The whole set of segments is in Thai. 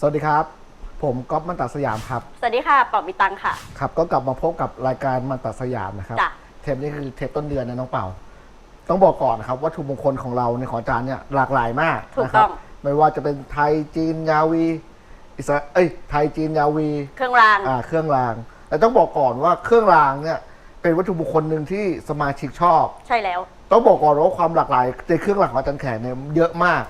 สวัสดีครับ ผมก๊อฟมันตัดสยามครับ สวัสดีค่ะปอบมีตังค่ะ ครับ ก็กลับมาพบกับรายการมันตัดสยามนะครับ จ้ะ เทปนี้คือเทปต้นเดือนนะน้องเป่า ต้องบอกก่อนนะครับวัตถุมงคลของเราในของอาจารย์เนี่ยหลากหลายมากถูกนะครัต้อง ไม่ว่าจะเป็นไทยจีนยาวีอิสราเอ้ยไทยจีนยาวี เครื่องราง อ่าเครื่องรางแต่ต้องบอกก่อนว่าเครื่องรางเนี่ยเป็นวัตถุมงคลหนึ่งที่สมาชิกชอบ ใช่แล้ว ต้องบอกก่อนว่าความหลากหลายในเครื่องรางของอาจารย์แขกเนี่ยเยอะมาก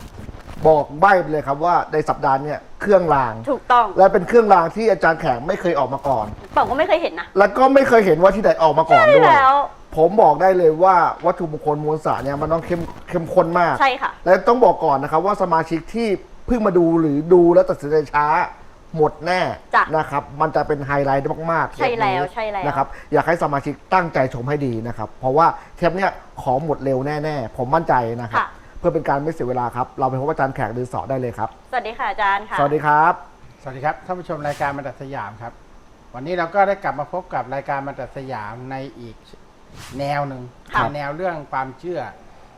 บอกใบ้ไปเลยครับว่าในสัปดาห์เนี่ยเครื่องราง ถูกต้องและเป็นเครื่องรางที่อาจารย์แขกไม่เคยออกมาก่อนปอบก็ไม่เคยเห็นนะ แล้วก็ไม่เคยเห็นว่าที่ไหนออกมาก่อนใช่ด้วยแล้ว ผมบอกได้เลยว่าวัตถุมงคลมวลสารเนี่ยมันต้องเข้มเข้มข้นมาก ใช่ค่ะ และต้องบอกก่อนนะครับว่าสมาชิกที่เพิ่งมาดูหรือดูแล้วตัดสินใจช้าหมดแน่จ้ะนะครับ มันจะเป็นไฮไลท์มากๆใช่แล้วเทปนี้ใช่แล้ว นะครับอยากให้สมาชิกตั้งใจชมให้ดีนะครับ เพราะว่าเทปเนี้ยของหมดเร็วแน่ ๆ ผมมั่นใจนะครับ ค่ะ เพื่อเป็นการไม่เสียเวลาครับ เราไปพบอาจารย์แขกดือสอได้เลยครับ สวัสดีค่ะอาจารย์ค่ะ สวัสดีครับ สวัสดีครับท่านผู้ชมรายการบรรทัดสยามครับ วันนี้เราก็ได้กลับมาพบกับรายการบรรทัดสยามในอีกแนวหนึ่งค่ะในแนวเรื่องความเชื่อ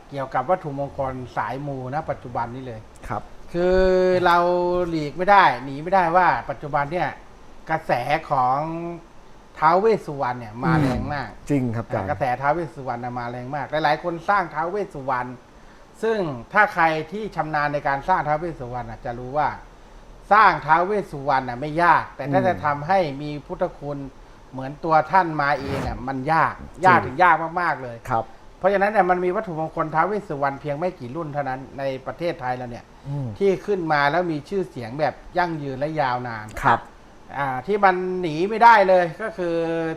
เกี่ยวกับวัตถุมงคลสายมูนะปัจจุบันนี้เลย ครับ คือเราหลีกไม่ได้หนีไม่ได้ว่าปัจจุบันเนี่ยกระแสของท้าวเวสสุวรรณเนี่ยมาแรงมาก จริงครับอาจารย์ กระแสท้าวเวสสุวรรณน่ะมาแรงมาก หลายๆ คนสร้างท้าวเวสสุวรรณ ซึ่งถ้าใครที่ชำนาญในการสร้างท้าวเวสสุวรรณน่ะจะรู้ว่าสร้างท้าวเวสสุวรรณน่ะไม่ยาก แต่ถ้าอืมจะทำให้มีพุทธคุณเหมือนตัวท่านมาเองน่ะมันยากยากถึงยากมากๆเลย ครับ เพราะฉะนั้นเนี่ยมันมีวัตถุมงคลท้าวเวสสุวรรณเพียงไม่กี่รุ่นเท่านั้นในประเทศไทยเราเนี่ยอืม ที่ขึ้นมาแล้วมีชื่อเสียงแบบยั่งยืนและยาวนาน ครับ อ่าที่มันหนีไม่ได้เลยก็คือ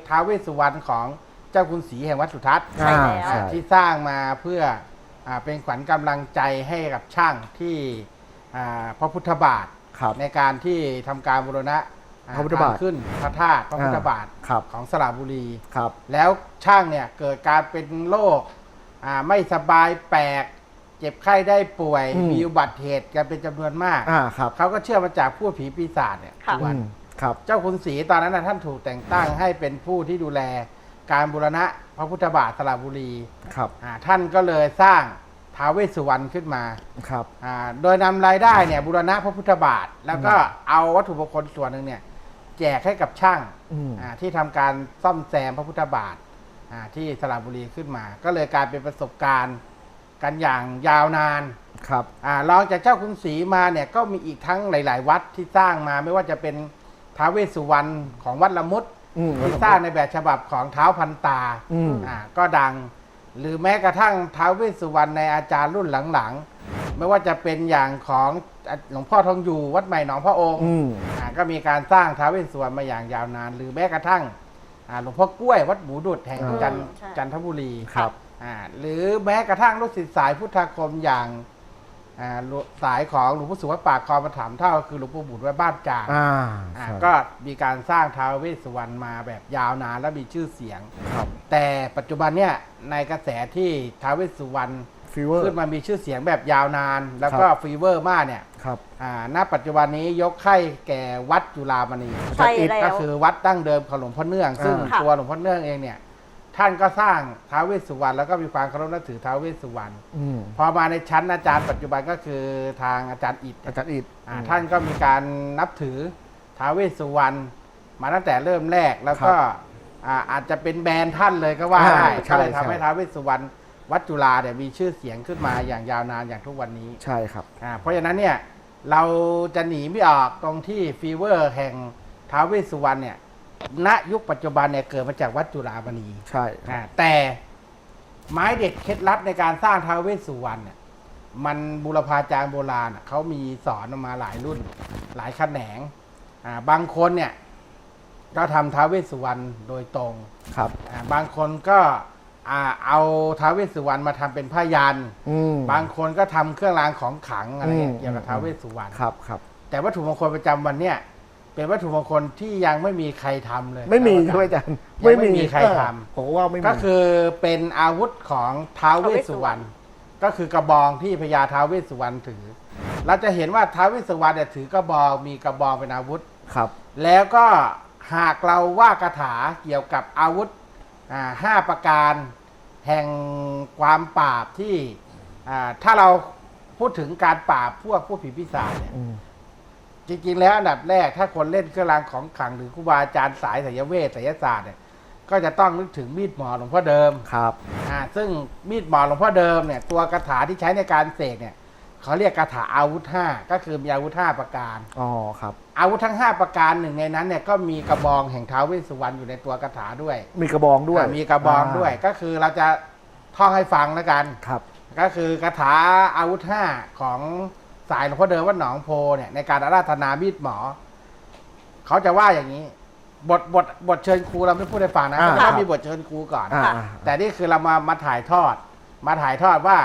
ท้าวเวสสุวรรณของเจ้าคุณศรีแห่งวัดสุทัศน์ใช่แล้ว อ่าที่สร้างมาเพื่ออา เป็นขวัญกำลังใจให้กับช่างที่อ่าพระพุทธบาทครับในการที่ทำการบูรณะอ่าพระพุทธบาททงขึ้นพระธาตุพระพุทธบาทครับของสระบุรีครับ แล้วช่างเนี่ยเกิดการเป็นโรคอ่าไม่สบายแปลกเจ็บไข้ได้ป่วยอืมมีอุบัติเหตุกันเป็นจำนวนมากอ่าครับเขาก็เชื่อมาจากผู้ผีปีศาจเนี่ยค่ะทุกวันอืมครับเจ้าคุณศรีตอนนั้นนะท่านถูกแต่งตั้งให้เป็นผู้ที่ดูแลการบูรณะ พระพุทธบาทสระบุรีครับอ่าท่านก็เลยสร้างท้าวเวสสุวรรณขึ้นมาครับอ่าโดยนำรายได้เนี่ยบูรณะพระพุทธบาท แล้วก็เอาวัตถุมงคลส่วนหนึ่งเนี่ยแจกให้กับช่างอืมอ่าที่ทำการซ่อมแซมพระพุทธบาทอ่าที่สระบุรีขึ้นมา ก็เลยกลายเป็นประสบการณ์กันอย่างยาวนาน ครับอ่ารองจากเจ้าคุณศรีมาเนี่ยก็มีอีกทั้งหลาย ๆ วัดที่สร้างมาไม่ว่าจะเป็นท้าวเวสสุวรรณของวัดละมุด อืม ที่สร้างในแบบฉบับของเท้าพันตาอืม อ่าก็ดัง หรือแม้กระทั่งท้าวเวสสุวรรณในอาจารย์รุ่นหลังๆ ไม่ว่าจะเป็นอย่างของหลวงพ่อทองอยู่วัดใหม่หนองพระองค์อืม อ่าก็มีการสร้างท้าวเวสสุวรรณมาอย่างยาวนาน หรือแม้กระทั่งอ่าหลวงพ่อกล้วยวัดหมูดุดแห่งอืมจันใช่ จันทบุรีครับ อ่าหรือแม้กระทั่งลูกศิษย์สายพุทธคมอย่าง อ่าสายของหลวงพ่อสุวัดปากคลองประถมเท่าคือหลวงปู่บุตรวัดบ้านจางอ่าอ่าใช่ก็มีการสร้างท้าวเวสสุวรรณมาแบบยาวนานและมีชื่อเสียง ครับแต่ปัจจุบันเนี่ยในกระแสที่ท้าวเวสสุวรรณฟีเวอร์ ขึ้นมามีชื่อเสียงแบบยาวนาน แล้วก็ครับ ฟีเวอร์มากเนี่ยครับ อ่าณปัจจุบันนี้ยกให้แก่วัดจุฬามณีใช่แล้วก็คือวัดดั้งเดิมของหลวงพ่อเนื่อง ซึ่งค่ะตัวหลวงพ่อเนื่องเองเนี่ย ท่านก็สร้างท้าวเวสสุวรรณแล้วก็มีความเคารพนับถือท้าวเวสสุวรรณอืม พอมาในชั้นอาจารย์ปัจจุบันก็คือทางอาจารย์อิฐ อาจารย์อิด อ่าท่านก็มีการนับถือท้าวเวสสุวรรณมาตั้งแต่เริ่มแรกแล้วก็อ่าอาจจะเป็นแบรนด์ท่านเลยก็ว่าได้ก็เลยทำให้ท้าวเวสสุวรรณวัดจุฬาเนี่ยมีชื่อเสียงขึ้นมาอย่างยาวนานอย่างทุกวันนี้ใช่ครับ อ่าเพราะฉะนั้นเนี่ยเราจะหนีไม่ออกตรงที่ฟีเวอร์แห่งท้าวเวสสุวรรณเนี่ย ณยุคปัจจุบันเนี่ยเกิดมาจากวัดจุฬามณีใช่อ่าแต่ไม้เด็ดเคล็ดลับในการสร้างท้าวเวสสุวรรณเนี่ยมันบูรพาจารย์โบราณอะเขามีสอนออกมาหลายรุ่น หลายแขนงอ่าบางคนเนี่ยก็ทำท้าวเวสสุวรรณโดยตรงครับ อ่าบางคนก็อ่าเอาท้าวเวสสุวรรณมาทำเป็นผ้ายัน อืมบางคนก็ทำเครื่องรางของขลังอะไรเงี้ยอืมเกี่ยวกับท้าวเวสสุวรรณ ครับครับแต่วัตถุมงคลประจำวันเนี่ย เป็นวัตถุมงคลที่ยังไม่มีใครทำเลยไม่มีคใช่รับไหมอาจารย์ยังไม่มีใครทำเออผมว่าไม่มีก็คือเป็นอาวุธของท้าวเวสสุวรรณก็คือกระบองที่พญาท้าวเวสสุวรรณถือ เราจะเห็นว่าท้าวเวสสุวรรณเนี่ยถือกระบองมีกระบองเป็นอาวุธครับ แล้วก็หากเราว่าคาถาเกี่ยวกับอาวุธอ่าห้าประการแห่งความปราบที่อ่าถ้าเราพูดถึงการปราบพวกผู้ผีปีศาจเนี่ยอืมจ ริงๆ แล้วอันดับแรกถ้าคนเล่นเครื่องรางของขลังหรือครูบาอาจารย์สายไสยเวทไสยศาสตร์เนี่ยก็จะต้องนึกถึงมีดหมอหลวงพ่อเดิมครับอ่าซึ่งมีดหมอหลวงพ่อเดิมเนี่ยตัวคาถาที่ใช้ในการเสกเนี่ยเขาเรียกคาถาอาวุธห้าก็คือมีอาวุธห้าประการ อ๋อครับ อาวุธทั้ง 5 ประการหนึ่งในนั้นเนี่ยก็มีกระบองแห่งท้าวเวสสุวรรณอยู่ในตัวคาถาด้วยมีกระบองด้วยอ่ามีกระบองด้วยก็คือเราจะท่องให้ฟังแล้วกัน ครับ ก็คือคาถาอาวุธห้าของ สายหลวงพ่อเดิมวัดหนองโพเนี่ยในการอาราธนามีดหมอ เขาจะว่าอย่างนี้ บทบทบทเชิญครูเราไม่พูดให้ฟังนะอ่าเขาจะครัต้บองมีบทเชิญครูก่อนอ่าค่ะอ่า แต่นี่คือเรามามาถ่ายทอด มาถ่ายทอดว่า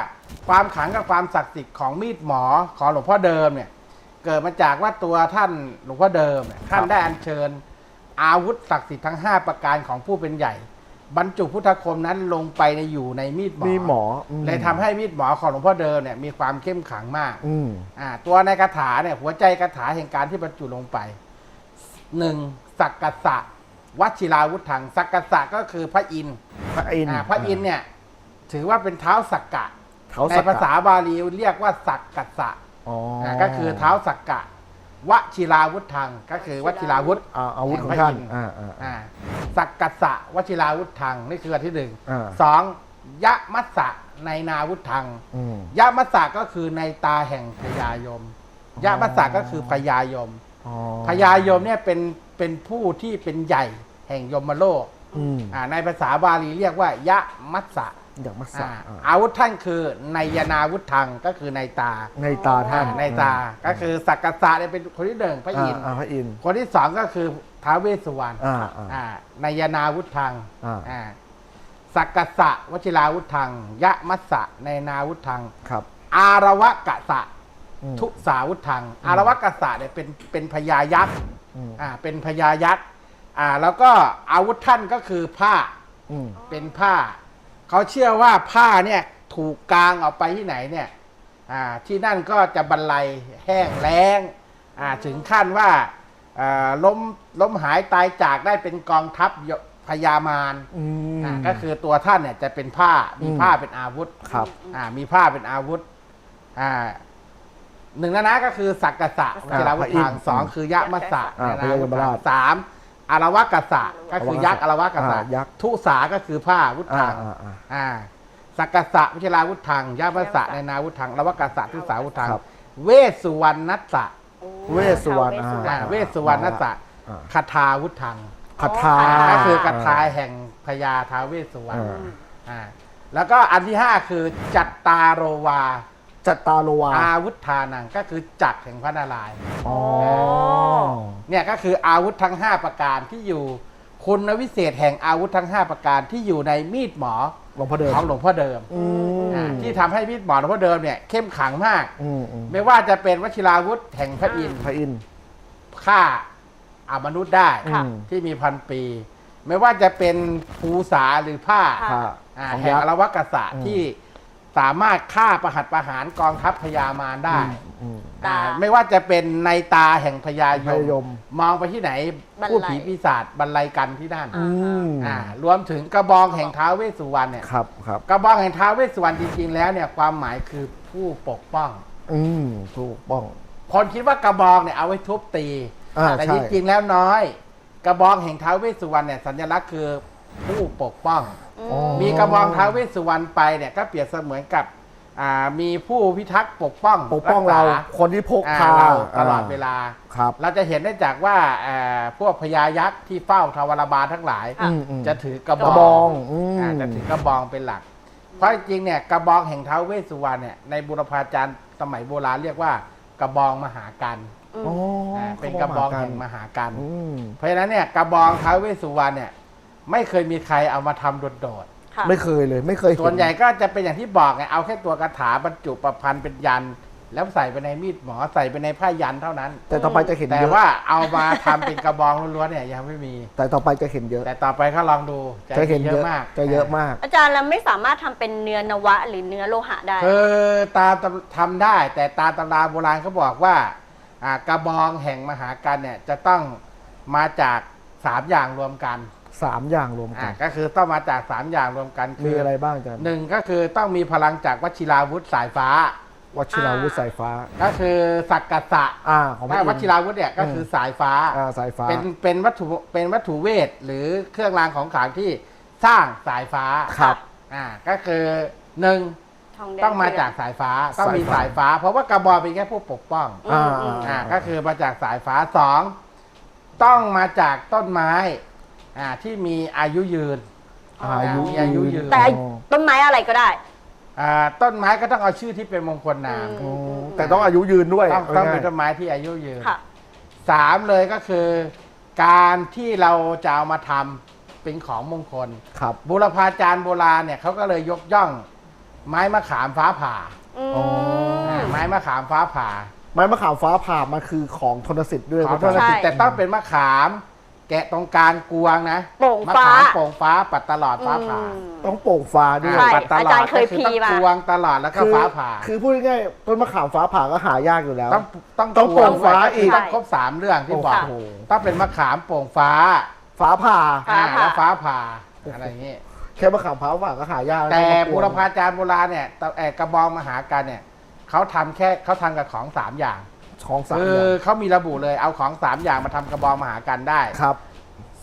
ความขลังกับความศักดิ์สิทธิ์ของมีดหมอของหลวงพ่อเดิมเนี่ย เกิดมาจากว่าตัวท่านหลวงพ่อเดิมเนี่ยท่านได้อัญเชิญ อาวุธศักดิ์สิทธิ์ทั้ง 5 ประการของผู้เป็นใหญ่ บรรจุพุทธคมนั้นลงไปในอยู่ในมีดหมอมีหมออืม เลยทำให้มีดหมอของหลวงพ่อเดิมเนี่ยมีความเข้มขลังมาก อืม อ่าตัวในคาถาเนี่ยหัวใจคาถาแห่งการที่บรรจุลงไปหนึ่งสักกษะวัชิราวุธังสักกษะก็คือพระอินทร์พระอินทร์อ่าพระอินทร์เนี่ย ถือว่าเป็นเท้าสักกะเท้าในสักกะภาษาบาลีเรียกว่าสักกษะอ๋อออ่าก็คือเท้าสักกะ วชิราวุธังก็คือวชิราวุธ อ่าอาวุธของพระท่านอินทร์อ่าอ่า อ่าสักกษะวชิราวุธังนี่คืออันที่หนึ่งอ่า สองยะมัสสะในนาวุธังอืม ยะมัสสะก็คือในตาแห่งพญายมอ๋อยะมัสสะก็คือพญายมอ๋อพญายมเนี่ยเป็นเป็นผู้ที่เป็นใหญ่แห่งยมโลกอืม อ่าในภาษาบาลีเรียกว่ายะมัสสะ อยากมาสัอ่ากอ่าอาวุธท่านคือในยนาวุธังก็คือในตาในตาท่านอ่าในตาก็คือสักกษะเนี่ยเป็นคนที่หนึ่งพระอินทร์าาพระอินทร์ คนที่สองก็คือท้าวเวสสุวรรณอ่าอ่าอ่าในยนาวุธังอ่า อ่าสักกษะวชิราวุธังยะมัสสะในนาวุธัง ครับอารวะกะสะอืม ทุสาวุธัง อารวะกะสะเนี่ยเป็นเป็นพญายักษ์อืม อ่าเป็นพญายักษ์อ่าแล้วก็อาวุธท่านก็คือผ้าอืม เป็นผ้า เขาเชื่อว่าผ้าเนี่ยถูกกางออกไปที่ไหนเนี่ยอ่าที่นั่นก็จะบรรลัยแห้งแล้งอ่าถึงขั้นว่าอ่าล้มล้มหายตายจากได้เป็นกองทัพยพญามารอืมอ่าก็คือตัวท่านเนี่ยจะเป็นผ้ามีอืมผ้าเป็นอาวุธครับอ่ามีผ้าเป็นอาวุธอ่าหนึ่งนะนะก็คือสักกษะวชิราวุธทางสองคือยะมัสสะอ่านะพญายมราชสาม อารวะกษะก็คือยักษ์อารวะกษะอ่ายักษ์ทุสาก็คือผ้าวุธอ่าทางอ่าอ่าอ่าสักกษะวชิราวุธทางยะมัสสะในนาวุธทางอารวะกษะทุสาวุธทางครับเวสสุวรรณนัสสะเวสสุวรรณเวสสุวรอ่ารณเวสสุวรรณนัสสะอ่าคาถาวุธทางคาถาอ่าก็คือกระทายแห่งพญาท้าวเวสสุวรรณอ่าอ่าแล้วก็อันที่ห้าคือจัตตาโรวา จัตตาโลวา อาวุธทานังก็คือจักรแห่งพระนารายณ์อ๋อ เนี่ยก็คืออาวุธทั้ง 5 ประการที่อยู่ คุณวิเศษแห่งอาวุธทั้ง 5 ประการที่อยู่ในมีดหมอหลวงพ่อเดิมของหลวงพ่อเดิมอืมอ่าที่ทำให้มีดหมอหลวงพ่อเดิมเนี่ยเข้มขลังมาก อืมอืมไม่ว่าจะเป็นวชิราวุธแห่งพระอินทร์พระอินทร์ ฆ่าอามนุษย์ได้ค่ะ ที่มีพันปี ไม่ว่าจะเป็นภูษาหรือผ้าค่ะค่ะอ่าของแห่งยักอษ์รวกษัตริอืย์มที่ สามารถฆ่าประหัตประหารกองทัพพญามารได้อืมอ่าตาไม่ว่าจะเป็นในตาแห่งพญายพญายมมมองไปที่ไหนบรรลัยผู้ผีปีศาจบรรลัยกันที่นั่นอ่าอืมอ่ารวมถึงกระบองแห่งท้าวเวสสุวรรณเนี่ยครับครับ กระบองแห่งท้าวเวสสุวรรณจริงๆแล้วเนี่ยความหมายคือผู้ปกป้อง อืมถูกป้อง คนคิดว่ากระบองเนี่ยเอาไว้ทุบตี อ่าแต่ใช่ จริงๆแล้วน้อย กระบองแห่งท้าวเวสสุวรรณเนี่ยสัญลักษณ์คือผู้ปกป้อง อ๋อ มีกระบองท้าวเวสสุวรรณไปเนี่ยก็เปรียบเสมือนกับอ่ามีผู้พิทักษ์ปกป้องปกป้องเราษคนที่พกอ่าพาเราตลอดเวลา ครับ เราจะเห็นได้จากว่าเอ่อพวกพญายักษ์ที่เฝ้าทวารบาลทั้งหลาย อืมอืมจะถือกระกบระองบองอืมอ่าจะถือกระบองเป็นหลัก เพราะจริงๆเนี่ยกระบองแห่งท้าวเวสสุวรรณเนี่ยในบุรพาจารย์สมัยโบราณเรียกว่ากระบองมหากันอ๋ออ่าเป็นกระบองแห่งมหากัน อืมเพราะฉะนั้นเนี่ยกระบองท้าวเวสสุวรรณเนี่ย ไม่เคยมีใครเอามาทำโดดค่ะ ไม่เคยเลย ไม่เคยเห็นส่วนใหญ่ก็จะเป็นอย่างที่บอกไงเอาแค่ตัวคาถาบรรจุประพันธ์เป็นยันแล้วใส่ไปในมีดหมอใส่ไปในผ้ายันเท่านั้น แต่ต่อไปจะเห็นแต่เยอะว่าเอามาทำเป็นกระบองล้วนๆเนี่ยยังไม่มี แต่ต่อไปจะเห็นเยอะแต่ต่อไปก็ลองดูจะเห็นมีเยอะมากจะเยอะมาก อาจารย์เราไม่สามารถทำเป็นเนื้อนวะหรือเนื้อโลหะได้ คือตามตำทำได้ แต่ตามตำราโบราณเขาบอกว่าอ่ากระบองแห่งมหากันเนี่ยจะต้องมาจากสามอย่างรวมกัน สามอย่างรวมกัอ่าน ก็คือต้องมาจากสามอย่างรวมกันคืมีอะไรบ้างอาจารย์หนึ่งก็คือต้องมีพลังจากวชิราวุธสายฟ้า วชิราวุธสายฟ้า ก็คือสักกัสสะอ่าของพระถ้าอินทวชิราวุธเนี่ยก็คือสายฟ้า อ่าสายฟ้า เป็นเป็นวัตถุเป็นวัตถุเวทหรือเครื่องรางของขลังที่สร้างสายฟ้าครับ อ่าก็คือหนึ่งทองแดงต้องมาจากสายฟ้าต้องมีสาสายยฟ้าฟ้า เพราะว่ากระบอกเป็นแค่ผู้ปกป้องอ่าอืมอ่าก็คือมาจากสายฟ้าสองต้องมาจากต้นไม้ อ่าที่มีอายุยืน อายุมีอายุยืน แต่ต้นไม้อะไรก็ได้อ่าต้นไม้ก็ต้องเอาชื่อที่เป็นมงคลนามอืโอ้แต่ต้องอายุยืนด้วยต้องต้องเป็นง่ายต้นไม้ที่อายุยืนค่ะสามเลยก็คือ การที่เราจะเอามาทำเป็นของมงคลครับ บุรพาจารย์โบราณเนี่ยเขาก็เลยยกย่อง ไม้มะขามฟ้าผ่าอืมอ๋ออ่าไม้มะขามฟ้าผ่าไม้มะขามฟ้าผ่ามันคือของทนสิทธิ์ด้วยขอนะโทษนะใช่แต่ต้องเป็นมะขาม แกะตรงกลางกวงนะโป่งมะฟ้า ขามโป่งฟ้าปัดตลอดฟ้าผ่า อืม ต้องโป่งฟ้าด้วยใช่ ปัดตลออาจารดย์เคยก็อต้องพีมา กวงตลอดแล้วก็คือฟ้าผ่า คือพูดง่ายๆต้นมะขามฟ้าผ่าก็หายากอยู่แล้ว ต้องต้องต้องโป่งฟ้าด้วยอีก ต้องครบสามเรื่องที่บอกโอ้โห ต้องเป็นมะขามโป่งฟ้าฟ้าผ่า ฟ้าอ่าผ่า แล้วฟ้าผ่าอะไรอย่างนี้ แค่มะขามฟ้าผ่าก็หายากล้วแต่องมากวงบุรพาจารย์โบราณเนี่ยตะเอ่อกระบองมหากันเนี่ยเขาทำแค่เขาทำกับของสามอย่าง ของสามคืออย่างเขามีระบุเลยเอาของสามอย่างมาทำกระบองมหากันได้ ครับ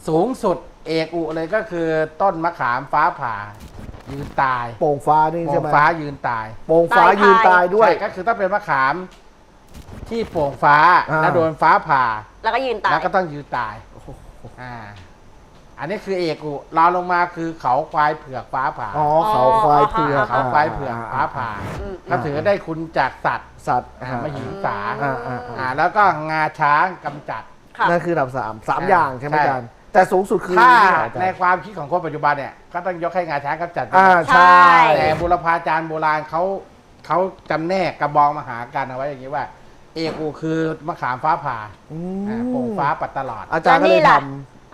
สูงสุดเอกอุเลยก็คือต้นมะขามฟ้าผ่า ยืนตายโป่งฟ้านี่โป่ใช่งไหมฟ้ายืนตายโป่งฟ้าตายยืนตายด้วย ใช่ก็คือต้องเป็นมะขามที่โป่งฟ้าอ่า แล้วโดนฟ้าผ่า แล้วก็ยืนตาย แล้วก็ต้องยืนตายอ่า อันนี้คือเอกอุรองลงมาคือเขาควายเผือกฟ้าผ่าอ๋อเขาควายเผือกเขาควายเผือกฟ้าผ่าอืม ก็ถือได้คุณจากสัตว์สัตว์อ่าอ่ามาหิงสาอ่าอ่าอ่า อ่าแล้วก็งาช้างกำจัด ค่ะ นั่นคืออันดับสามสามอ่าอย่างใช่ไหมใช่ อาจารย์แต่สูงสุดคือถ้านี่เหรออาจารย์ในความคิดของคนปัจจุบันเนี่ยก็ต้องยกให้งาช้างกำจัด อ่าใช่ ใช่ แต่บุรพาจารย์โบราณเขาเขาจำแนกกระบองมหากันเอาไว้อย่างนี้ว่า เอกอุคือมะขามฟ้าผ่าอือ่ามโป่งฟ้าปัดตลอด อาจารย์ก็เลยแล้วนี่ล่ะท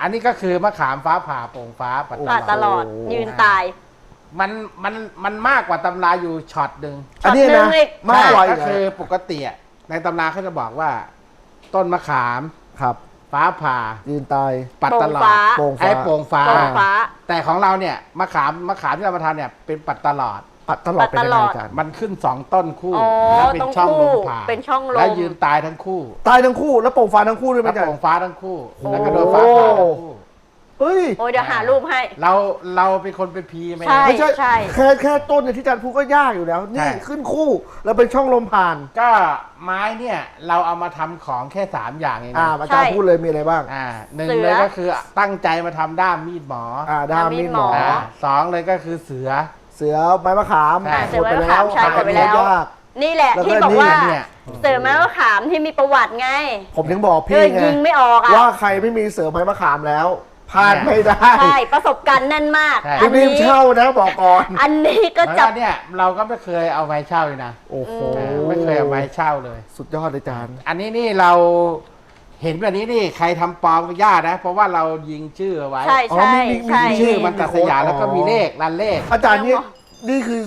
อันนี้ก็คือมะขามฟ้าผ่าโป่งฟ้าปัดตผ่าลตอดลอดโอ้ยืนตาย มันมันมันมากกว่าตำราอยู่ช็อตหนึ่งำอันนี้ช็อตหนึ่นะงอีก มากกว่าอีก็กคือนะปกติอะในตำราเขาจะบอกว่า ต้นมะขามครับ ฟ้าผ่า ยืนตาย ปัดตลอดโป่งฟ้า ไอ้โป่งฟ้า โป่งฟ้า แต่ของเราเนี่ยมะขามมะขามที่เรามาทำเนี่ยเป็นปัดตลอด ปัดตลอดเป็นยังไงปัดตลอดอาจารย์มันขึ้นสองต้นคู่อ๋อแล้วเป็นต้องช่องลคู่มผ่าเป็นช่องลม แล้วยืนตายทั้งคู่ตายทั้งคู่แล้วโป่งฟ้าทั้งคู่ด้วยไหมแล้วอาจารโป่งย์ ฟ้าทั้งคู่โอ้แล้วก็โดนฟ้าผ่าทั้งคู่เฮ้ย โอ้ยเดี๋ยวหารูปให้ เราเราเป็นคนเป็นพีไหม ใช่ ไม่ใช่ใช่ แค่แค่ต้นเนี่ยที่อาจารย์พูดก็ยากอยู่แล้ว นี่ใช่ ขึ้นคู่แล้วเป็นช่องลมผ่าน ก็ไม้เนี่ยเราเอามาทำของแค่สามอย่างเองอ่านะอาจารย์พูดเลยมีอะไรบ้าง อ่าหนึ่งเสือ เลยก็คือตั้งใจมาทำด้ามมีดหมออ่าด้ามมีดหมอ อ่าสองเลยก็คือเสือเสือไม้มะขามอ่าเสือไม้มะขามใช่หกดไปแล้วยาก นี่แหละแล้วก็ที่บอกว่านี่เนี่ย เสือไม้มะขามที่มีประวัติไงผมถึงบอกเอพี่อไงยิงไม่ออกอะว่าใครไม่มีเสือไม้มะขามแล้วพลาดไม่ได้ใช่ประสบการณ์แน่นมาก ใช่ อันรีนี้บๆเช่านะบอกก่อน อันนี้ก็แล้วจับเนี่ยเราก็ไม่เคยเอาไม้เช่าเลยนะโอ้โหอ่าไม่เคยเอาไม้เช่าเลย สุดยอดเลยอาจารย์อันนี้นี่เรา เห็นแบบนี้นี่ใครทำปลอมก็ยากนะ เพราะว่าเรายิงชื่อเอาไว้ใช่อ๋อใช่มีมี ใช่ มีชื่อมันตัดสยามแล้วก็มีอ๋อเลขรันเลข อาจารย์นี่นี่คือ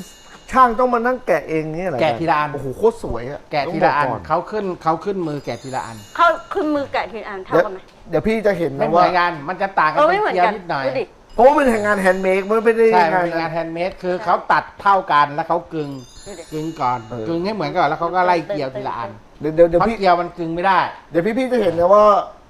ช่างต้องมานั่งแกะเองเนี่ยเหรอแกะทีละอัน โอ้โหโคตรสวยอะแกะทีละอันต้งบกเขาขึ้นเขาขึ้นมือแกะทีละอัน เข้าขึ้นมือแกะทีละอันเท่าเดี๋ยวกันไหมเดี๋ยวพี่จะเห็นไม่นะเหมืว่าอนกันมันจะต่างกัเอนอตรไม่งเหมือนเกียวกันนิดหน่อยดูดิเพราะว่าเป็นงานแฮนด์เมดมันไม่ได้ใช่งามันนเป็นงานแฮนด์เมดคือเขาตัดเท่ากันแล้วเขากึงดูดิ กึงก่อนเออ กึงให้เหมือนกันแล้วเขาก็ไล่เกลียวทีละอัน เดี๋ยวเดี๋ยวเดี๋ยวเพราะพี่เกลียวมันกึงไม่ได้เดี๋ยวพี่พี่จะเห็นนะว่า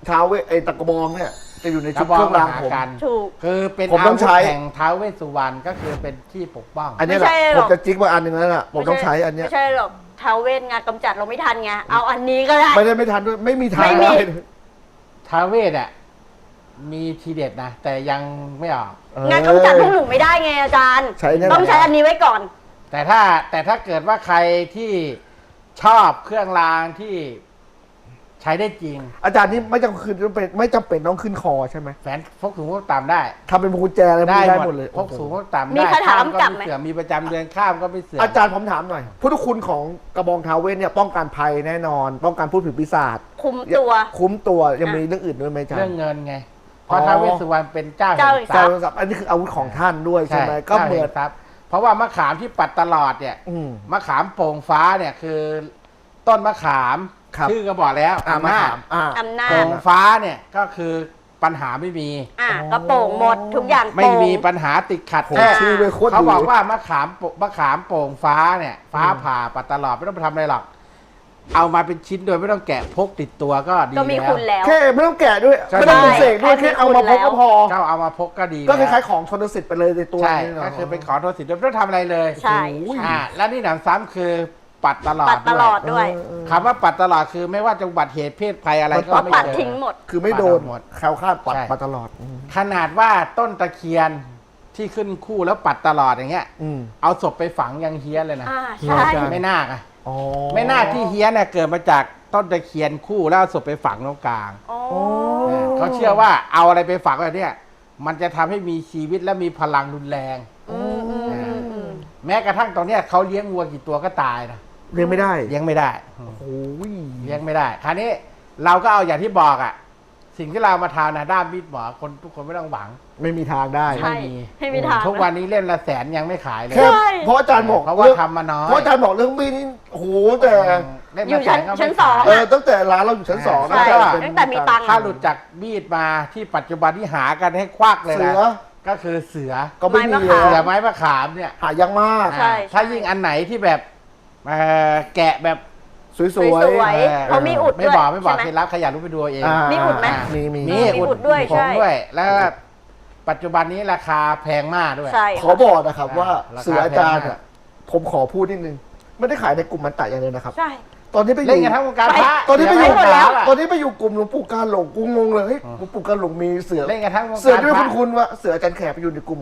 ท้าวเวทไอ้ตะกระบองเนี่ยจะอยู่ในกชุระดบอเคงรื่องมรางหาผม กันถูก คือเป็นผมอาต้องวุธใช้ แห่งท้าวเวสสุวรรณก็คือเป็นที่ปกป้อง อันเนี้ยแหละไม่ใช่หผรอก มจะจิ๊กมาอันหนึงแล้วน่ะผมต้องใช้อันเนี้ยไม่ใช่หรอกท้าวเวทงานกำจัดเราไม่ทันไงเอาอันนี้ก็ได้ ไม่ได้ไม่ทันด้วยไม่มีทางไม่มี ได้ท้าวเวสอะมีทีเด็ดนะ แต่ยังไม่ออก เออ งานกำจัดพวกหนูไม่ได้ไงอาจารย์ ใช้เนี่ยต้องใช้อันนี้ไว้ก่อน แต่ถ้าแต่ถ้าเกิดว่าใครที่ ชอบเครื่องรางที่ใช้ได้จริง อาจารย์นี่ไม่จำเป็นต้องเป็นไม่จำเป็นต้องขึ้นคอใช่ไหมแฟนพกสูงพกต่ำได้ทำเป็นพวงกุญแจอะไรพวกได้นี้ได้หหมมดดเลยพกสูงพกต่ำมีได้คาถามก็กลับไม่ไหมเสื่อมมีประจำเดือนข้ามก็ไม่เสื่อมอาจารย์ผมถามหน่อยพุทธคุณของกระบองท้าวเวสเนี่ยป้องกันภัยแน่นอน ป้องกันพูดผีปีศาจคุมตัว คุ้มตัวยังมีเรื่องอื่นด้วยไหมอาจารย์เรื่องเงินไงเพอ๋ราะอท้าวเวสสุวรรณเป็นเจ้าเจ้าแห่งทรัทรัพพย์ย์ใช่ครับอันนี้คืออาวุธของท่านด้วยใช่ไหมก็จ้าเหมือนแห่งทรัพย์เพ ราะว่ามะขามที่ปัดตลอดเนี่ยอืม มะขามโป่งฟ้าเนี่ยคือ ต้นมะขามครับ ชื่อก็บอกแล้วอ่าอำมานาจถามอ่า อำนาโป่จงฟ้าเนี่ยก็คือปัญหาไม่มี อะก็โป่งหมดทุกอย่างไม่โป่ง มีปัญหาติดขัดผมแน่ชื่อเลยโคตรเขาดีบอกว่ามะขามโปมะขามโป่งฟ้าเนี่ย ฟ้าผ่าปัดตลอดไม่ต้องไปทำอะไรหรอก เอามาเป็นชิ้นโดยไม่ต้องแกะพกติดตัวก็ดีก็มีแล้ว คุณแล้ว แค่ไม่ต้องแกะด้วยใช่ ไม่ต้องปลุกเสกด้วยใช่แค่เอามาพกก็พอ เจ้าเอามาพกก็ดีก็คแล้วล้ายๆของชนสิทธิ์ไปเลยในตัวใช่นี่เนาะก็คือเป็นของโทษสิทธิ์โดยไม่ต้องทำอะไรเลยใช่โอ้ยอ่าและนี่หนำซ้ำคือปัดตลอดปัดตลอดวยด้วย เออเออ คำว่าปัดตลอดคือไม่ว่าจะอุบัติเหตุเพศภัยอะไรมันก็ปัด ไม่ปัดเจอ ทิ้งหมด คือไม่โดนปัดเอาหมดแคล้วคลาดปัดใช่ มาตลอดอืมขนาดว่าต้นตะเคียนที่ขึ้นคู่แล้วปัดตลอดอย่างเงี้ย อืม เอาศพไปฝังยังเฮี้ยนเลยนะอ่าเหรอใช่อาจารย์ไม่น่าอะ อ๋อไม่น่าที่เฮี้ยนเนี่ยเกิดมาจากต้นตะเคียนคู่แล้วเอาศพไปฝังตรงกลางโอ้เขาเชื่อว่าเอาอะไรไปฝังแบบเนี้ยมันจะทำให้มีชีวิตและมีพลังรุนแรง อืมอืมอืมอืมแม้กระทั่งตรงเนี้ยเขาเลี้ยงวัวกี่ตัวก็ตายนะเรียนไม่ได้เลี้ยงไม่ได้ โอ้ยเลี้ยงไม่ได้ คราวนี้เราก็เอาอย่างที่บอกอะ สิ่งที่เรามาทำนะด้ามมีดหมอคนทุกคนไม่ต้องหวัง ไม่มีทางได้ ใช่ ไม่มีไม่มีทางทุกวันนี้เล่นละแสนยังไม่ขายเลยแค่ใช่ เพราะอาจารย์บอกเพราะว่ารื่องทำมาน้อยเพราะอาจารย์บอกเรื่องมีดนี่โอ้โหแต่เล่นอยู่ละแสชั้นก็ไม่ชั้นสองเออตั้งแต่ร้านเราอยู่ชั้นสองใช่นะอาจารย์เป็นตั้งแต่มีตังค์ ถ้าหลุดจากมีดมาที่ปัจจุบันที่หากันให้ควักเลยเสืนะอก็คือเสือก็ไม่มีไม้มะเลขามยเสือไม้มะขามเนี่ย หายากมาก ใช่อ่าถ้ายิ่งอันไหนที่แบบเอ่อแกะแบบ สวยสวยเอ่อเขามีอุดไม่ด้วยบอกไม่บอกใช่เคไหมล็ดลับใครอยากรู้ไปดูเอาเองอ่ามีอุดไหม มีมีมีมีอุดด้วยผงใช่ด้วย แล้วก็ปัจจุบันนี้ราคาแพงมากด้วย ใช่ขอบอกนะครับว่าราคาเสืออาจารย์แพงอะมากผมขอพูดนิดนึง ไม่ได้ขายในกลุ่มมันตะอย่างเดียวนะครับ ใช่ ตอนนี้ไปอเล่นยู่กันทั้งวงการไปพระตอนนี้ไปอเสืยู่ม่ขาวอะตอนนี้ไปอยู่กลุ่มหลวงปู่การหลงกูงงเลยเฮ้ยอืมหลวงปู่การหลงมีเสือ เล่นกันทั้งวงเสือการที่พไม่ระคุ้นๆว่าเสืออาจารย์แขกไปอยู่ในกลุ่ม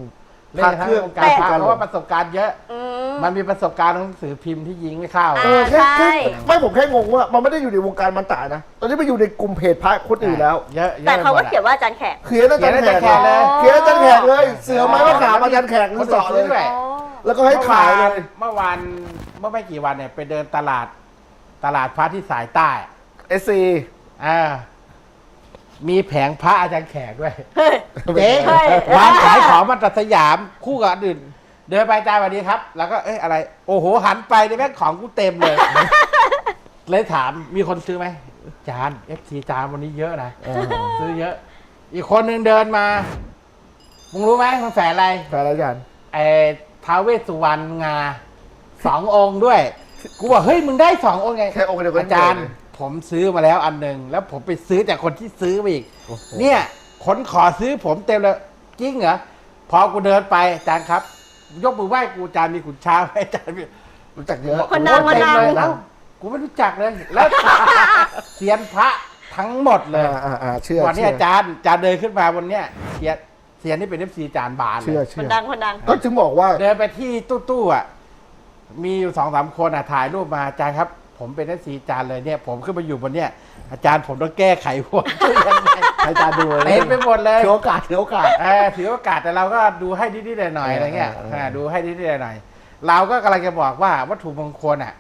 เล่นพระกันทั้เคงรื่องวงการพระการเพหลราะว่างประสบการณ์เยอะ อืม มันมีประสบการณ์ของหนังสือพิมพ์ที่ยิงไม่เข้า เออแค่อ่าแค่ใช่ไม่ผมแค่งงว่ามันไม่ได้อยู่ในวงการมันตะนะ ตอนนี้ไปอยู่ในกลุ่มเพจพระคนอื่นแล้ว เยอะยอะแต่เขาก็หมดอะเขียนว่าอาจารย์แขกเขียนอาจารย์แขก เขียนอาจารย์แขกเลย เขียนอาจารย์แขกเลย เสือไม้มะขามอาจารย์แขกคมืนอสอซื้เลอยด้วยแล้วก็ให้ขายเลย เมื่อวานเมื่อไม่กี่วันเนี่ยไปเดินตลาด ตลาดพระที่สายใต้อะเอซีอ่ามีแผงพระอาจารย์แขกด้วยเฮ้ยเจ๊เฮ้ย วางขายของมาตัดสยามคู่กับอันอื่น เดินไปอาจารย์สวัสดีครับ แล้วก็เอ้ยอะไร โอ้โหหันไปในแม่งของกูเต็มเลย เลยถามมีคนซื้อไหมจานเอฟซีจานวันนี้เยอะนะซื้อเยอะ อีกคนหนึ่งเดินมามึงรู้ไหมมันแฝงอะไร แฟนอาจารย์ไอ้ท้าวเวสสุวรรณงาสององค์ด้วย กูบอกเฮ้ย มึงได้สององค์ไงแค่องค์เดียวกันอาจารย์ ผมซื้อมาแล้วอันหนึ่งแล้วผมไปซื้อจากคนที่ซื้อมาอีก เนี่ยคนขอซื้อผมเต็มเลยจริงเหรอพอกูเดินไปอาจารย์ครับ ยกมือไหว้กูอาจารย์มีขุนช้างไหมอาจารย์มีรู้จักเยอะคนดังโอ้เต็มเลยคนดังเอ้ากูไม่รู้จักเลยแล้วเสียนพระทั้งหมดเลยอ่าอ่าอ่าเชื่อวันนี้เชื่ออาจารย์อาจารย์เดินขึ้นมาวันเนี้ยเสียนเสียนนี่เป็นเอฟซีอาจารย์บานเลเชื่อยคเชื่นอดังคนดัง ก็ถึงบอกว่า เดินไปที่ตู้ตู้ๆอะมีอยู่สองสามคนอะถ่ายรูปมาอาจารย์ครับ ผมเป็นนักสีอาจารย์เลยเนี่ย ผมขึ้นมาอยู่บนเนี่ย อาจารย์ผมต้องแก้ไขหัวตู้ยังไงให้อาจารย์ดูเลยเต็มไปหมดเลยถือโอกาสถือโอกาสเออถือโอกาสแต่เราก็ดูให้นิดๆหน่อยๆอะไรเงี้ยเออเอออ่าดูให้นิดๆหน่อยๆเราก็กำลังจะบอกว่าวัตถุมงคลอะ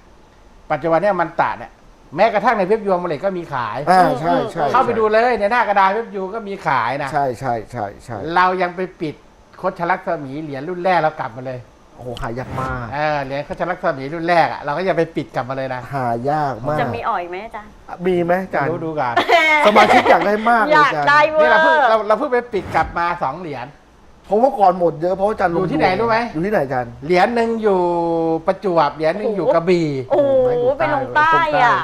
ปัจจุบันเนี่ยมันตัดเนี่ยแม้กระทั่งในเว็บยวงมาเลยก็มีขายอ่าใช่ใช่เข้าไปดูเลยในหน้ากระดาษเว็บยูก็มีขายนะ ใช่ใช่ใช่ใช่เรายังไปปิดโคชลักษมีเหรียญรุ่นแรกเรากลับมาเลย โอ้โหหายากมาก เออเหรียญโคชลักษมีรุ่นแรกอะเราก็ยังไปปิดกลับมาเลยนะหายากมากจะมีอ่อยไหมอาจารย์ มีไหมอาจารย์ดูดูกันสมาชิกอยากได้มากเลยอยากอาจารย์ได้เวอนี่เราเพิ่งร์เราเราเพิ่งไปปิดกลับมาสองเหรียญผมว่าก่อนหมดเยอะเพราะว่าอาจารย์ลงอยู่ที่ไหนรู้ไหม อยู่ที่ไหนอาจารย์ เหรียญหนึ่งอยู่ประจวบเหรียญหนึ่งอยู่กระบี่โอ้โหไปลงใต้อะ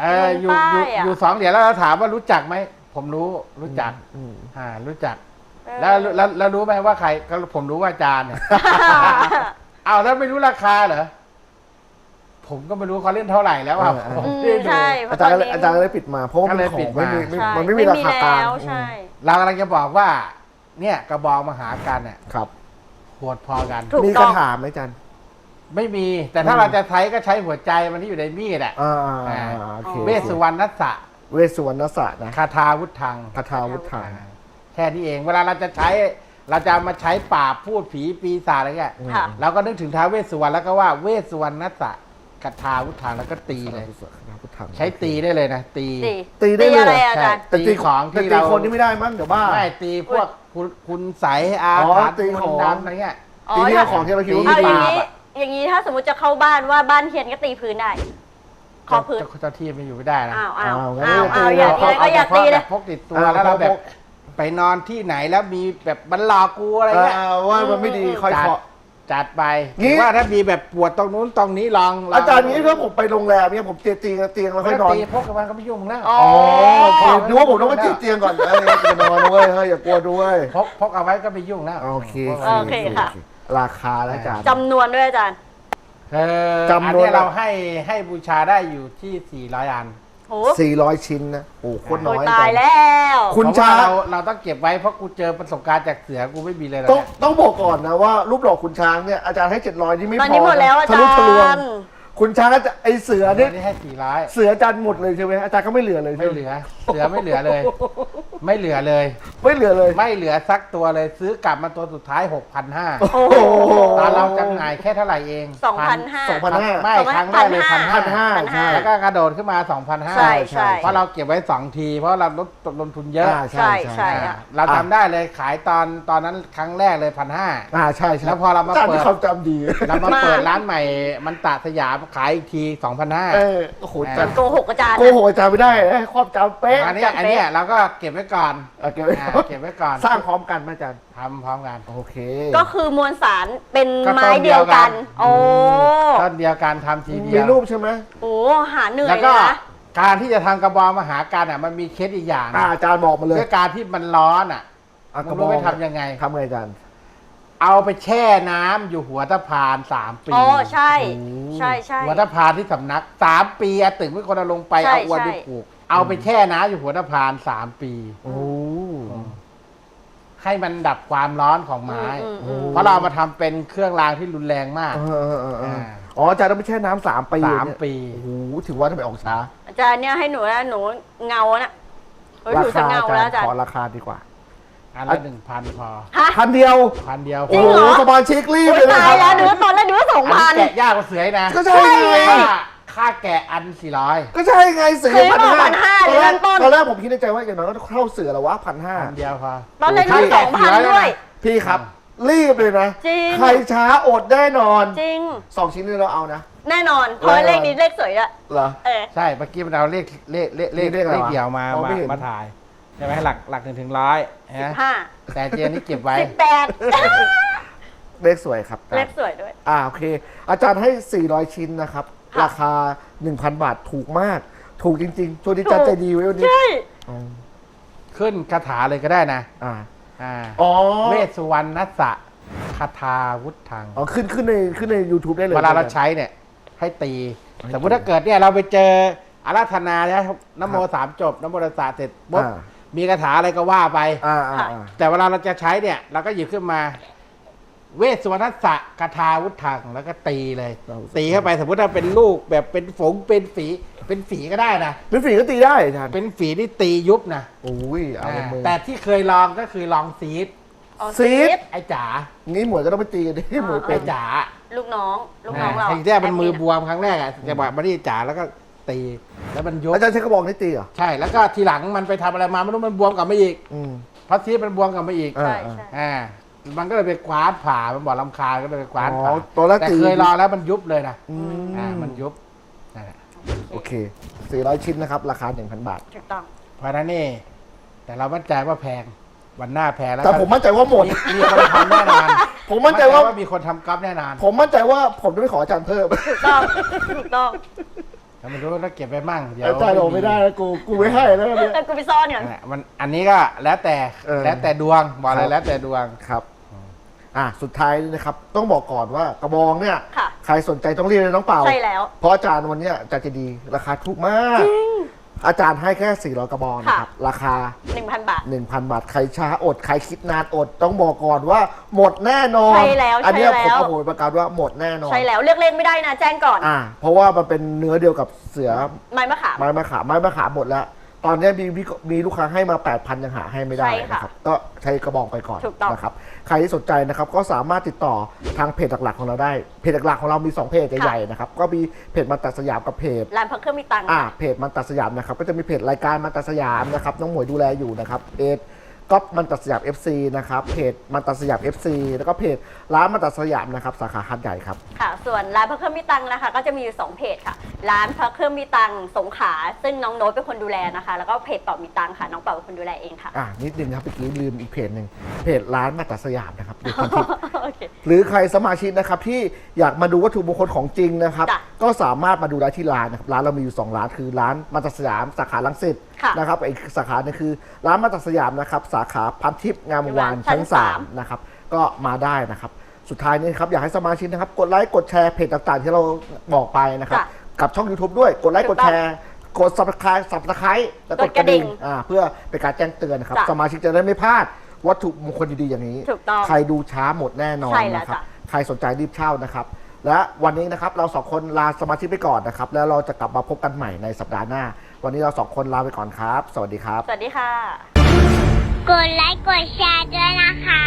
เอออยู่อยู่ลงใต้อะ อยู่สองเหรียญแล้วเราถามว่ารู้จักไหมผมรู้รู้จักอืม อ่ารู้จัก แล้วแล้วแล้วรู้ไหมว่าใครก็ผมรู้ว่าอาจารย์เนี่ย เอาแล้วไม่รู้ราคาเหรอ ผมก็ไม่รู้เขาเล่นเท่าไหร่แล้วอะเออเออผมอืมไม่ได้ดู ใช่เพอาราะจารย์ตก็นเลยนี้อาจารย์ก็เลยปิดมาเพราะว่าก็มันเลยขอปิดงไม่มีมาไม่ใช่มันไม่มีราคากลางแล้วใช่ เรากำลังจะบอกว่า เนี่ยกระบองมหากันเนี่ยครับโหดพอกัน ถูกมีต้คาองถาไหมอาจารย์ ไม่มี แต่ถ้าอืม เราจะใช้ก็ใช้หัวใจมันที่อยู่ในมีดอะอ่าอ่าโอเคเวสสุวรรณนัสสะเวสสุวรรณศาสตร์นะคาถาวุฒทัง คาถาวุฒาแค่นี้เอง เวลาเราจะใช้เราจะเอามาใช้ปราบพูดผีปีศาจอะไรเงี้ยค่ะ เราก็นึกถึงท้าวเวสสุวรรณแล้วก็ว่าเวสสุวรรณนัสสะคาถาวุฒทังแล้วก็ตีเลย ใช้ตีได้เลยนะตีตีตีได้เลยอะไรเหรออาจารย์ แต่ตีของที่แต่ตีเราคนนี่ไม่ได้มั้งเดี๋ยวบ้า ไม่ตีพวกคุณคุณใสยอาอ๋อถรรพ์ตีมขอนงต์ดำอะไรเงี้ย อ๋อตีที่ถ้าเอาของที่เราคิดว่าตีไม่เอาดีอย่างนี้บาปอะ อย่างนี้ถ้าสมมติจะเข้าบ้านว่าบ้านเทียนก็ตีพื้นได้ ขอพื้น เจ้าเจ้าที่ไม่อยู่ไม่ได้นะอ้าวอ้าวอ้าวงั้นอ้าวตีอ้าวอยากเลยตีก็อยากตีเลย พกติดตัวแล้วเราแบบ ไปนอนที่ไหนแล้วมีแบบบันหลอกกูอะไรเงี้ยอ่าว่ามันไม่ดีค่อยจัดเคาะจัดไปงี้หรือว่าถ้ามีแบบปวดตรงนู้นตรงนี้ลองลงอาจารย์นี้ถ้าผมไปโรงแรมเนี่ยผมเตียงเตียงเตียงแล้วค่อยนอนตีพกกับมันก็ไม่ยุ่งแล้วอ๋ออ๋อโอเคนึกว่าผมต้องไปตีเตียงก่อนเอ้ยจะนอนด้วยเฮ้ยอย่ากลัวด้วยพกพกเอาไว้ก็ไม่ยุ่งแล้วโอเคพกเอาไว้โอเคค่ะ ราคาแล้วอาจารย์ จำนวนด้วยอาจารย์ เออจำนวน อันเนี้ยเราให้ให้บูชาได้อยู่ที่ 400 อัน โห400 ชิ้นนะโอ้โหโคตรน้โอ้อยยตายจังแล้ว คุณเพระว่ช้าเราเราต้องเก็บไว้เพราะกูเจอประสบการณ์จากเสือกูไม่มีเลยนะต้องเนี่ยต้องบอกก่อนนะว่ารูปหล่อคุณช้างเนี่ยอาจารย์ให้ 700 นี่ไม่พตออนนี้หมดแล้วอาทะจาลุทะลวงรย์ คุณช้างอาจารย์ไอเสืออันเนี่ยนี้ให้400เสืออาจารย์หมดเลยใช่ไหมอาจารย์ก็ไม่เหลือเลยใช่ไม่ไหมเหลือ เสือไม่เหลือเลย ไม่เหลือเลย ไม่เหลือเลย ไม่เหลือสักตัวเลยซื้อกลับมาตัวสุดท้าย6,500โอ้โห ตอนเราจำหน่ายแค่เท่าไหร่เองสองพันห้าสองพันห้า ไม่ครั้งแรกเลยพันพันห้าห้าใช่ แล้วก็กระโดดขึ้นมา 2,500ใช่ใช่ เพราะเราเก็บไว้ 2 ที เพราะเราลดลงทุนเยอะ อ่าใช่ ใช่ ใช่อะเราจำได้เลยขายตอนตอนนั้นครั้งแรกเลยพันห้า อ่าใช่ใช่แล้วพอเรามาจารย์เปิดที่ความจำดี เรามาเปิดร้านใหม่มันตะสยามขายอีกที2,500 เออโอ้โหอาจารย์โกหกอาจารย์โกหกอาจารย์ไม่ได้นะความจำเป๊ะอันเนี้ยอันเนี้ยเราก็เก็บไว้ก่อนเอาเก็บไว้อ่าเก็บไว้ก่อนสร้างพร้อมกันไหมอาจารย์ทำพร้อมกัน โอเค ก็คือมวลสารเป็นก็ต้นไม้เดียวกัน เดียวกัน โอ้ต้นเดียวกันทำทีเดีมียวรูปใช่ไหมโหหาเหนื่อแล้ยวก็นะการที่จะทำกระบองมหาการอะมันมีเคสอีกอย่างอ่าอาจารย์บอกมาเลยด้วยการที่มันร้อนอะอะมึงรู้ไหมทำยังไง ทำไงอาจารย์ เอาไปแช่น้ำอยู่หัวตะพานสามปีอ๋อใช่โอ้ใช่ใช่หัวตะพานที่สำนักสามปีอาตึงเป็นคนเอาลงไปใช่เอาอวนไปใช่ ปลูก เอาไปแช่น้ำอยู่หัวตะพานสามปีโอ้ให้มันดับความร้อนของไม้ อืมอืมเพราะเราเอามาทำเป็นเครื่องรางที่รุนแรงมาก เออเออเออเอออ่าอ๋ออาจารย์ต้องไปแช่น้ำสามปีสามเนี่ยปีโอ้โหถือว่าทำไมออกช้าอาจารย์เนี่ยให้หนูนะหนูเงาน่ะโอ้ยราหนูจะคาเงาอาจารแล้วย์อาจารขอย์ราคาดีกว่า อันละหนึ่งพันพอฮะ พันเดียวพันเดียวจริโอ้งโหเหรอ สมาชิกรีบโอ้เลยยนะตายแล้วหนูตอนแรกหนูว่าสองอันพันี้นแกะยากกว่าเสืออีกนะก็ใช่ไงค่าค่าแกะอันสี่ร้อย ก็ใช่ไงเสือเคยพันบอกห้า1,500ตอนแรกเริ่มต้น ตอนแรกผมคิดในใจว่าอย่างน้อยก็เท่าเสือแล้ววะพันห้า พันเดียวพอ ตอนแรกหนูโอ้โหสองพันด้วย พี่ครับ รีบเลยนะ จริง ใครช้าอดแน่นอนจริง สองชิ้นนี้เราเอานะ แน่นอนเพราะเลขนี้เลขสวยด้วยเหรอ เออ ใช่ เมื่อกี้มันเอาเลขเลขเลขเลขเลขอะไรวะเดี่ยวมา อ๋อมา ไม่เห็น มาถ่ายใช่ไหมหลักหลักหนึ่งถึงร้อยนะห้าแต่เจนนี่เก็บไว้สิบแปดเลขสวยครับเลขสวยด้วย อ่าโอเค อาจารย์ให้ 400 ชิ้นนะครับ ค่ะ ราคา 1,000 บาทถูกมาก ถูกจริงๆช่วงนี้อาจารย์ใจดีไว้วันนี้ใช่ อ๋อขึ้นคาถาเลยก็ได้นะอ่าอ่าอ๋อเวสสุวรรณนัสสะคาถาวุฒทัง อ๋อขึ้นขึ้นในขึ้นใน YouTube ได้เลย เวลาเราใช้เนี่ย ให้ตีสมมติถ้าเกิดเนี่ยเราไปเจออาราธนาเนี่ยนโมสามจบนโมตัสสะเสร็จปุ๊บอ่า มีคาถาอะไรก็ว่าไป อ่าอ่าอ่าแต่เวลาเราจะใช้เนี่ย เราก็หยิบขึ้นมา เวสสุวรรณนัสสะคาถาวุฒทังแล้วก็ตีเลย ตีเข้าไปสมมติถ้าเป็นลูกแบบเป็นฝงเป็นฝีเป็นฝีก็ได้นะ เป็นฝีก็ตีได้อาจารย์เป็นฝีที่ตียุบนะโอ้ยเอาอ่ามือแต่ที่เคยลองก็คือลองซีดอ๋อซีดไอ้จ๋างี้หมวยก็ต้องไปตีกันที่หมวยเป็ไอ้นจ๋าลูกน้อง ลูกน้องเราไอ้แรกมันมือบวมครั้งแรกอะจะบอกมาที่จ๋าแล้วก็ ตี แล้วมันยุบอาจารย์ใช้กระบอกนี่ตีเหรอใช่แล้วก็ทีหลังมันไปทำอะไรมาไม่รู้มันบวมกลับมาอีกอืมเพราะซีดมันบวมกลับมาอีกอ่าใช่ใช่ อ่ามันก็เลยไปคว้านผ่ามันบอกลำคาญก็เลยไปคว้านอ๋อผ่าตัวแรกแต่ตีเคยลองแล้วมันยุบเลยนะอืมอ่ามันยุบนั่นแหละโอเค 400 ชิ้นนะครับ ราคา 1,000 บาท ถูกต้อง เพราะฉะนั้นนี่ แต่เรามั่นใจว่าแพงวันหน้าแพงแล้วแต่ผมมั่นใจว่าหมด มีมีคนทำแน่นอนผมมั่นใจว่า มีคนทำก๊อฟแน่นอน ผมมั่นใจว่าผมจะไม่ขออาจารย์เพิ่ม ถูกต้อง ถูกต้อง แล้วไม่รู้แล้วเก็บไปมั่งเดี๋ยวอาจารย์บอกไม่ได้นะกูกูไม่ให้แล้วเนี่ย แต่กูไปซ่อนก่อนนั่นแหละมันอันนี้ก็แล้วแต่เออ แล้วแต่ดวงบอกเลครัยบแล้วแต่ดวง ครับอะสุดท้ายนี่นะครับ ต้องบอกก่อนว่ากระบองเนี่ย ค่ะ ใครสนใจต้องเรียนเลยน้องเปล่าใช่แล้ว เพราะอาจารย์วันเนี้ยอาจารย์ใจะดีราคาถูกมาก อาจารย์ให้แค่ 400 กระบองนะครับ ราคาหนึ่งพันบาท 1,000 บาท ใครช้าอด ใครคิดนานอด ต้องบอกก่อนว่าหมดแน่นอน ใช่แล้วอัเนี้ยใช่ผมแล้วเอาผมประกาศว่าหมดแน่นอน ใช่แล้ว เลือกเล่นไม่ได้นะ แจ้งก่อน อ่า เพราะว่ามันเป็นเนื้อเดียวกับเสือ ไม้มะขาม ไม้มะขาม ไม้มะขามหมดแล้ว ตอนนี้มีมีมีลูกค้าให้มา 8,000 ยังหาให้ไม่ได้ใช่ค่ะนะครับก็ใช้กระบองไปก่อนถูกต้อง นะครับใครที่สนใจนะครับก็สามารถติดต่อทางเพจหลักๆของเราได้เพจหลักๆของเรามี2เพจใหญ่ๆนะครับก็มีเพจมันตัดสยามกับเพจ ร้านพระเครื่องมีตังค์ อ่าค่ะเพจมันตัดสยามนะครับก็จะมีเพจรายการมันตัดสยามนะครับน้องหมวยดูแลอยู่นะครับเพจ ก็มันตัดสยาม FC นะครับเพจมันตัดสยาม FC แล้วก็เพจร้านมันตัดสยามนะครับสาขาหัดใหญ่ครับ ค่ะ ส่วนร้านพระเครื่องมีตังค์นะคะ ก็จะมีอยู่สองเพจค่ะ ร้านพระเครื่องมีตังค์สงขลาซึ่งน้องโน้ตเป็นคนดูแลนะคะ แล้วก็เพจเป่ามีตังค์ค่ะ น้องเป่าเป็นคนดูแลเองค่ะอ่านิดนึงนะครับเมื่อกี้ลืมอีกเพจหนึ่งเพจร้านมาตัดสยามนะครับดูคอนทิปโอเค หรือใครสมาชิกนะครับที่อยากมาดูวัตถุมงคลของจริงนะครับ จ้ะ ก็สามารถมาดูได้ที่ร้านนะครับร้านเรามีอยู่ 2 ร้านคือร้านมาตัดสยามสาขาลังสิตค่ะนะครับอีกสาขาหนึงคือ ร้านมาตัดสยามนะครับสาขาพันทิพย์งามวงวานชั้ชั้นนสาม3นะครับก็มาได้นะครับสุดท้ายนี้ครับอยากให้สมาชิกนะครับกดไลค์กดแชร์เพจต่างๆ ที่เราบอกไปนะครับจ้ะกับช่อง YouTube ด้วยกดไลค์ถูกกดต้องแชร์กด subscribe subscribe แล้วกดกดกกระระดิ่ดิ่งงอ่าเพื่อเป็นการแจ้งเตือนนะครับจ้ะสมาชิกจะได้ไม่พลาดวัตถุมงคลดีๆอย่างนี้ ถูกต้องใครดูช้าหมดแน่นอนใช่แล้วนะครับจ้ะ ใครสนใจรีบเช่านะครับ และวันนี้นะครับเราสองคนลาสมาชิกไปก่อนนะครับ แล้วเราจะกลับมาพบกันใหม่ในสัปดาห์หน้า วันนี้เราสองคนลาไปก่อนครับ สวัสดีครับ สวัสดีค่ะ กดไลค์กดแชร์ด้วยนะคะ